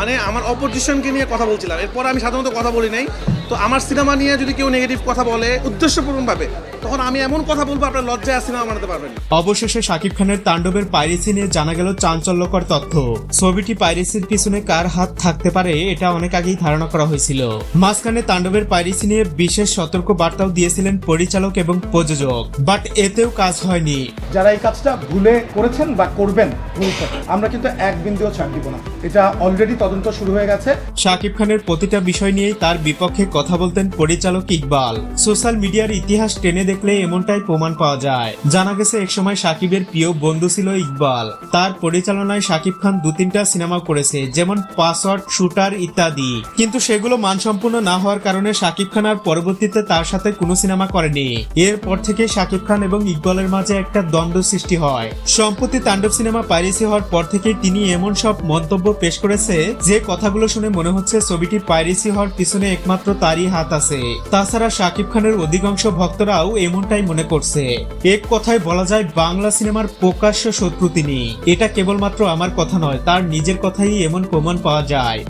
মানে আমার অপোজিশনকে নিয়ে কথা বলছিলাম। এরপর আমি সাধারণত কথা বলি নাই। তো আমার সিনেমা নিয়ে যদি কেউ নেগেটিভ কথা বলে উদ্দেশ্যপূর্ণভাবে, তখন আমি এমন কথা বলব, আপনার লজ্জায় সিনেমা বানাতে পারবেন অবশেষে শাকিব খানের তাণ্ডবের পাইরেসি নিয়ে জানা গেল চাঞ্চল্যকর তথ্য। ছবিটি পাইরেসির পিছনে কার হাত থাকতে পারে, এটা অনেক আগেই ধারণা করা হয়েছিল। মাঝখানে তাণ্ডবের পাইরেসি নিয়ে বিশেষ সতর্ক বার্তাও দিয়েছিলেন পরিচালক এবং প্রযোজক। বাট এতেও কাজ হয়নি। যারা এই কাজটা ভুলে করেছেন বা করবেন ভবিষ্যতে আমরা কিন্তু এক বিন্দুও ছাড় দিব না। এটা অলরেডি তদন্ত শুরু হয়ে গেছে। শাকিব খানের প্রতিটা বিষয় নিয়েই তার বিপক্ষে কথা বলতেন পরিচালক ইকবাল। সোশ্যাল মিডিয়ার ইতিহাস টেনে দেখলে এমনটাই প্রমাণ পাওয়া যায়। জানা গেছে, একসময় শাকিবের প্রিয় বন্ধু ছিল ইকবাল। তার পরিচালনায় শাকিব খান দু তিনটা সিনেমা করেছে, যেমন পাসওয়ার্ড, শুটার ইত্যাদি। কিন্তু সেগুলো মানসম্পন্ন না হওয়ার কারণে শাকিব খান আর পরবর্তীতে তার সাথে কোনো সিনেমা করেনি। এরপর থেকে শাকিব খান এবং ইকবালের মাঝে একটা দ্বন্দ্ব সৃষ্টি হয়। সম্প্রতি তাণ্ডব সিনেমা পাইরেসি হওয়ার পর থেকে তিনি এমন সব মন্তব্য পেশ করেছে যে কথাগুলো শুনে মনে হচ্ছে ছবিটি পাইরেসি হওয়ার পিছনে একমাত্র তারই হাত আছে। তাছাড়া শাকিব খানের অধিকাংশ ভক্তরাও এমনটাই মনে করছে। এক কথায় বলা যায়, বাংলা সিনেমার প্রকাশ্য শত্রু তিনি। এটা কেবলমাত্র আমার কথা নয়, তার নিজের কথাই এমন প্রমাণ পাওয়া যায়।